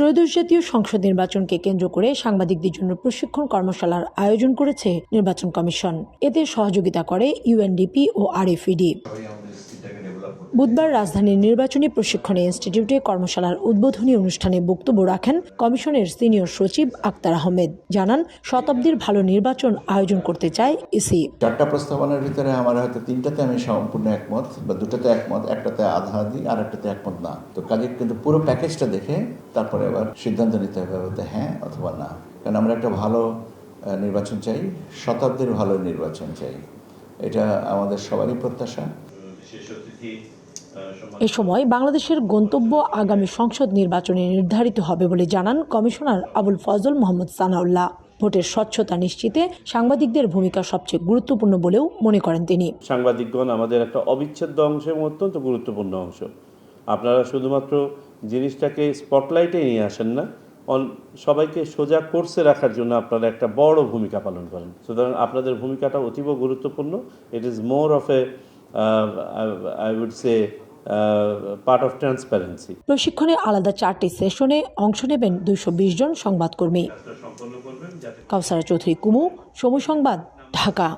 ত্রয়োদশ জাতীয় সংসদ নির্বাচনকে কেন্দ্র করে সাংবাদিকদের জন্য প্রশিক্ষণ কর্মশালার আয়োজন করেছে নির্বাচন কমিশন। এতে সহযোগিতা করে ইউএনডিপি ও আরএফইডি। বুধবার রাজধানীর নির্বাচনী প্রশিক্ষণ ইনস্টিটিউটে কর্মশালার উদ্বোধনী অনুষ্ঠানে বক্তব্য রাখেন কমিশনের সিনিয়র সচিব আক্তার আহমেদ। জানান, শতাব্দীর ভালো নির্বাচন আয়োজন করতে চায় ইসি। চারটা প্রস্তাবনার ভিতরে আমার হয়তো তিনটাতে আমি সম্পূর্ণ একমত বা দুটাতে একমত, একটাতে আধা আধি আর একটাতে একমত না। তো কাজে কিন্তু পুরো প্যাকেজটা দেখে তারপরে আবার সিদ্ধান্ত নিতে হবে হ্যাঁ অথবা না। কারণ আমরা একটা ভালো নির্বাচন চাই, শতাব্দীর ভালো নির্বাচন চাই। এটা আমাদের সবারই প্রত্যাশা। এ সময় বাংলাদেশের গন্তব্য আগামী সংসদ নির্বাচনে নির্ধারিত হবে বলে জানান কমিশনার আবুল ফজল মোহাম্মদ সানাউল্লাহ। ভোটের স্বচ্ছতা নিশ্চিতে সাংবাদিকদের ভূমিকা সবচেয়ে গুরুত্বপূর্ণ বলেও মনে করেন তিনি। সাংবাদিকগণ আমাদের একটা অবিচ্ছেদ্য অংশ এবং অত্যন্ত গুরুত্বপূর্ণ অংশ। আপনারা শুধুমাত্র জিনিসটাকে স্পটলাইটে নিয়ে আসেন না অন- সবাইকে সোজা কোর্সে রাখার জন্য আপনারা একটা বড় ভূমিকা পালন করেন। সুতরাং আপনাদের ভূমিকাটা অতীব গুরুত্বপূর্ণ। It is more of a I would say part of transparency প্রশিক্ষণে আলাদা চারটি সেশনে অংশ নেবেন দুইশো জন সংবাদকর্মী। কাউসারা চৌধুরী, কুমু, সময় সংবাদ, ঢাকা।